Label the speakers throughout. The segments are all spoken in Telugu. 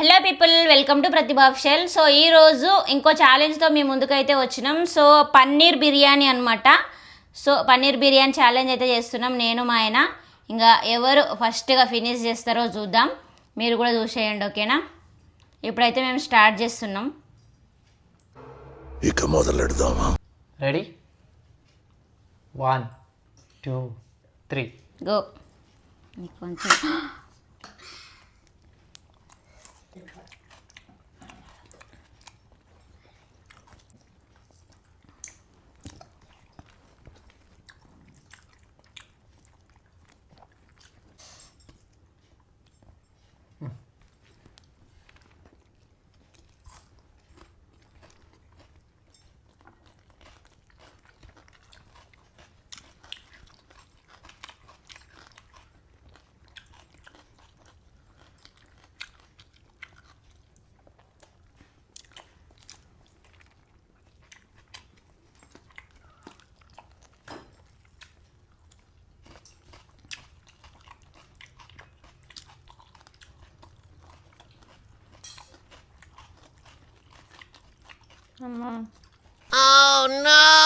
Speaker 1: Hello people welcome to Pratibha official so ఈరోజు ఇంకో ఛాలెంజ్తో మీ ముందుకైతే వచ్చినాం. సో పన్నీర్ బిర్యానీ అనమాట సో పన్నీర్ బిర్యానీ ఛాలెంజ్ అయితే చేస్తున్నాం. నేను మా ఆయన. ఇంకా ఎవరు ఫస్ట్గా ఫినిష్ చేస్తారో చూద్దాం. మీరు కూడా చూసేయండి ఓకేనా? ఇప్పుడైతే మేము స్టార్ట్ చేస్తున్నాం.
Speaker 2: ఇక మొదలెడదామా?
Speaker 3: Ready one two three
Speaker 1: go కొంచెం Okay.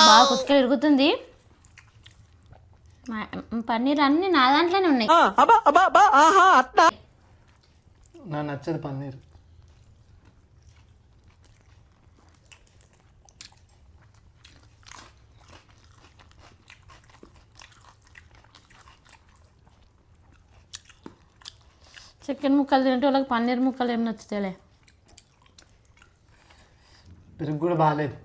Speaker 1: బాగా కుక్కలు ఇరుగుతుంది. మా- పన్నీర్ అన్ని నా దాంట్లోనే ఉన్నాయి.
Speaker 3: నా నచ్చదు పన్నీర్.
Speaker 1: చికెన్ ముక్కలు తింటే వాళ్ళకి పన్నీర్ ముక్కలు ఏం నచ్చుతాయిలే.
Speaker 3: పెరుగు కూడా బాగాలేదు?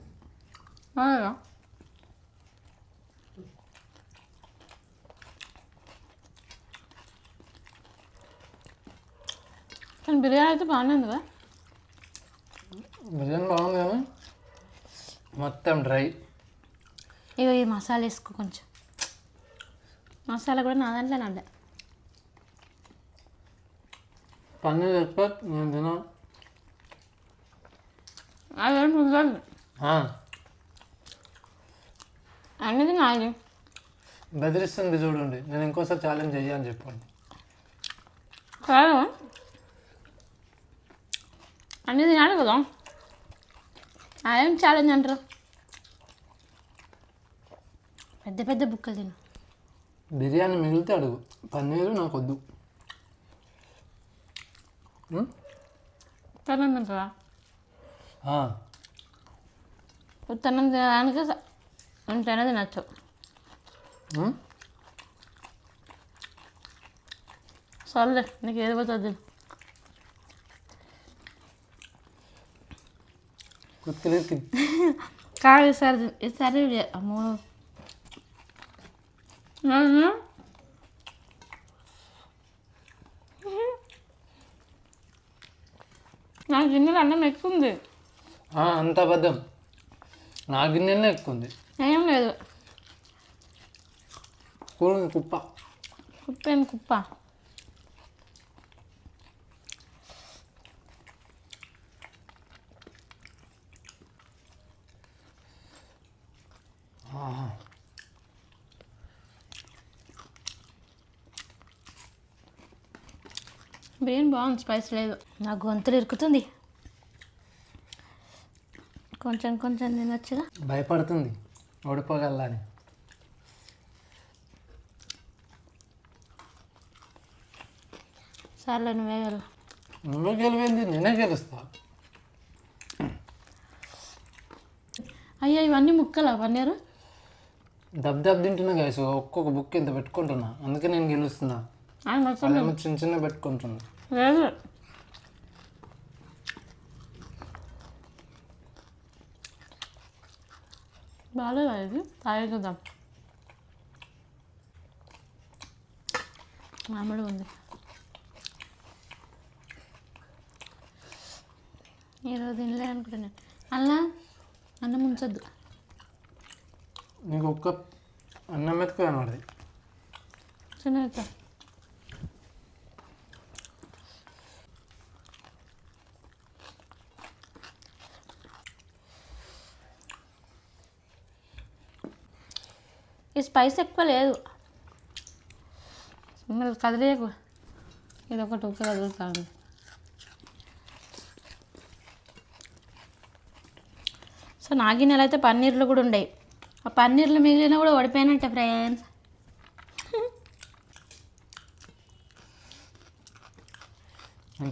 Speaker 1: కానీ బిర్యానీ అయితే బాగానే ఉంది కదా?
Speaker 3: బిర్యానీ బాగుంది కానీ మొత్తం డ్రై.
Speaker 1: ఇగో ఈ మసాలా వేసుకో కొంచెం. మసాలా కూడా నా దాంట్లోనే ఉండే.
Speaker 3: పన్నీర్ ఎక్కువ నేను తిన
Speaker 1: అదేం కుదరదు అన్నది నాది.
Speaker 3: బెదిరిస్తుంది చూడండి. నేను ఇంకోసారి ఛాలెంజ్ చెయ్యని చెప్పండి.
Speaker 1: కాదు. అన్నీ తినాలి కదా. అదేం ఛాలెంజ్ అంటారు? పెద్ద పెద్ద బుక్కలు తిను.
Speaker 3: బిర్యానీ మిగిలితే అడుగు. పన్నీరు నాకు వద్దు. ఉం?
Speaker 1: ఉత్తన్నం తినడానికి ఉంటేనే తినచ్చు? సర్లే నీకు ఏది పోతుంది కాదు ఈసారి. ఈసారి అమ్మో. నాకు గిన్నెలు అన్నం ఎక్కువ ఉంది.
Speaker 3: అంత అబద్ధం. నా గిన్నెలనే ఎక్కువ ఉంది
Speaker 1: ఏం లేదు.
Speaker 3: కూర కుప్ప.
Speaker 1: కుప్పేం కుప్ప?
Speaker 3: ఆహా.
Speaker 1: బిర్యానీ బాగుంది స్పైస్ లేదు. నా గొంతులు ఇరుకుతుంది. కొంచెం కొంచెం తినొచ్చుగా?
Speaker 3: భయపడుతుంది. ఓడిపోగల అని
Speaker 1: సర్లే నువ్వే కదా
Speaker 3: నువ్వే గెలిపింది నేనే గెలుస్తా.
Speaker 1: అయ్యా ఇవన్నీ ముక్కలా? పన్నీరు
Speaker 3: దబ్ దబ్ తింటున్నా గైస్ ఒక్కొక్క బుక్ ఇంత పెట్టుకుంటున్నా. అందుకే నేను గెలుస్తున్నా. చిన్న చిన్న పెట్టుకుంటున్నా.
Speaker 1: లేదు. బాగాలేదా ఇది తాగేద్దాం మామిడి ఉంది ఈరోజు తినలే అనుకుంటున్నాను అలా అన్నం ఉంచొద్దు
Speaker 3: నీకు ఒక్క అన్నం మెతుకు కనబడది
Speaker 1: చిన్న ఈ స్పైస్ ఎక్కువ లేదు. కదిలేకు. ఇది ఒకటి ఒక కదులుతాను సో నాగినెల అయితే పన్నీర్లు కూడా ఉండే ఆ పన్నీర్లు మిగిలిన కూడా ఓడిపోయినట్టే ఫ్రెండ్స్.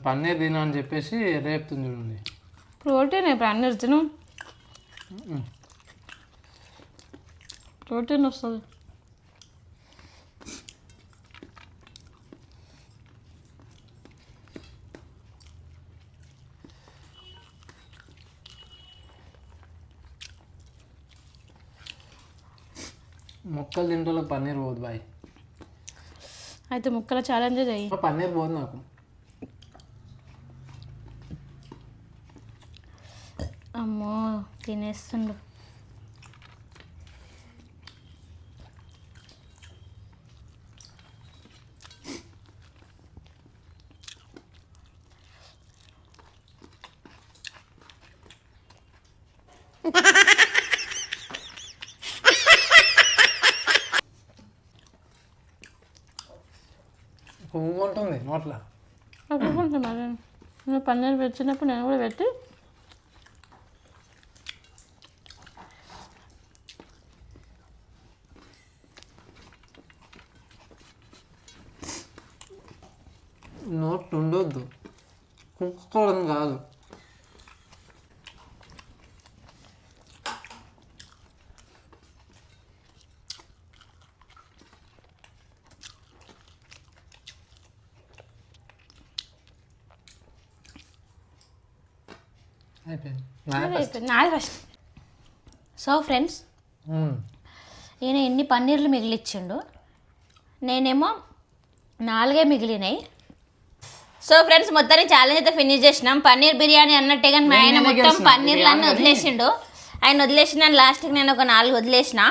Speaker 3: పన్నీర్ తిన అని చెప్పేసి రేపు చూడండి
Speaker 1: నేను పన్నీర్ తిను. ప్రోటీన్ వస్తుంది
Speaker 3: మొక్కలు తింటే పన్నీర్ పోదు బాయ్.
Speaker 1: అయితే ముక్కల ఛాలెంజ్ చెయ్యి
Speaker 3: పన్నీర్ పోదు నాకు.
Speaker 1: అమ్మో తినేస్తుండు.
Speaker 3: ఉంటుంది నోట్లో.
Speaker 1: నువ్వు పన్నీర్ పెట్టినప్పుడు నేను కూడా పెట్టి
Speaker 3: నోట్ ఉండొద్దు. కుక్కడం కాదు. నాదే
Speaker 1: ఫస్ట్ సో ఫ్రెండ్స్. ఈయన ఎన్ని పన్నీర్లు మిగిలిచ్చిండు? నేనేమో నాలుగే మిగిలినాయి. సో ఫ్రెండ్స్ మొత్తానికి ఛాలెంజ్ అయితే ఫినిష్ చేసినాం. పన్నీర్ బిర్యానీ అన్నట్టే కానీ మా ఆయన మొత్తం. పన్నీర్లు అన్నీ. వదిలేసిండు. ఆయన వదిలేసిన లాస్ట్కి నేను ఒక నాలుగు వదిలేసిన.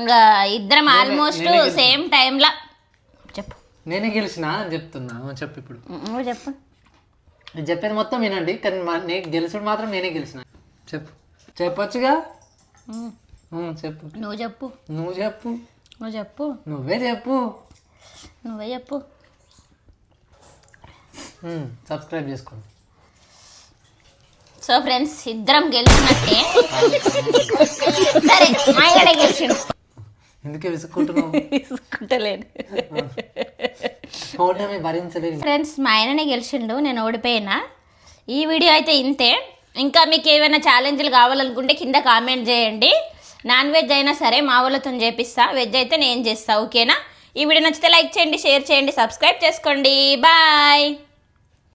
Speaker 1: ఇంకా ఇద్దరం ఆల్మోస్ట్. సేమ్ టైంలో చెప్పు.
Speaker 3: నేనే గెలిచిన అని చెప్తున్నా. చెప్పు ఇప్పుడు.
Speaker 1: చెప్పు.
Speaker 3: నేను చెప్పేది మొత్తం వినండి కానీ నేను గెలిచుడు మాత్రం నేనే గెలిచిన. చెప్పు. చెప్పొచ్చుగా? చెప్పు.
Speaker 1: నువ్వు చెప్పు.
Speaker 3: నువ్వు చెప్పు.
Speaker 1: నువ్వు చెప్పు.
Speaker 3: నువ్వే చెప్పు.
Speaker 1: నువ్వే చెప్పు.
Speaker 3: సబ్స్క్రైబ్ చేసుకోండి
Speaker 1: సో ఫ్రెండ్స్ ఇద్దరం గెలిచినట్టే. సరే ఆయనే గెలిచిండు.
Speaker 3: ఎందుకే విసుక్కుంటున్నావు?
Speaker 1: తీసుకుంటలేను
Speaker 3: ఓటమి భరించలేదు
Speaker 1: ఫ్రెండ్స్ మా ఆయననే గెలిచిండు నేను ఓడిపోయినా. ఈ వీడియో అయితే ఇంతే. ఇంకా మీకు ఏమైనా ఛాలెంజ్లు కావాలనుకుంటే కింద కామెంట్ చేయండి. నాన్ వెజ్ అయినా సరే మా వాళ్ళతో చేపిస్తా. వెజ్ అయితే నేను చేస్తా ఓకేనా? ఈ వీడియో నచ్చితే లైక్ చేయండి షేర్ చేయండి సబ్స్క్రైబ్ చేసుకోండి. బాయ్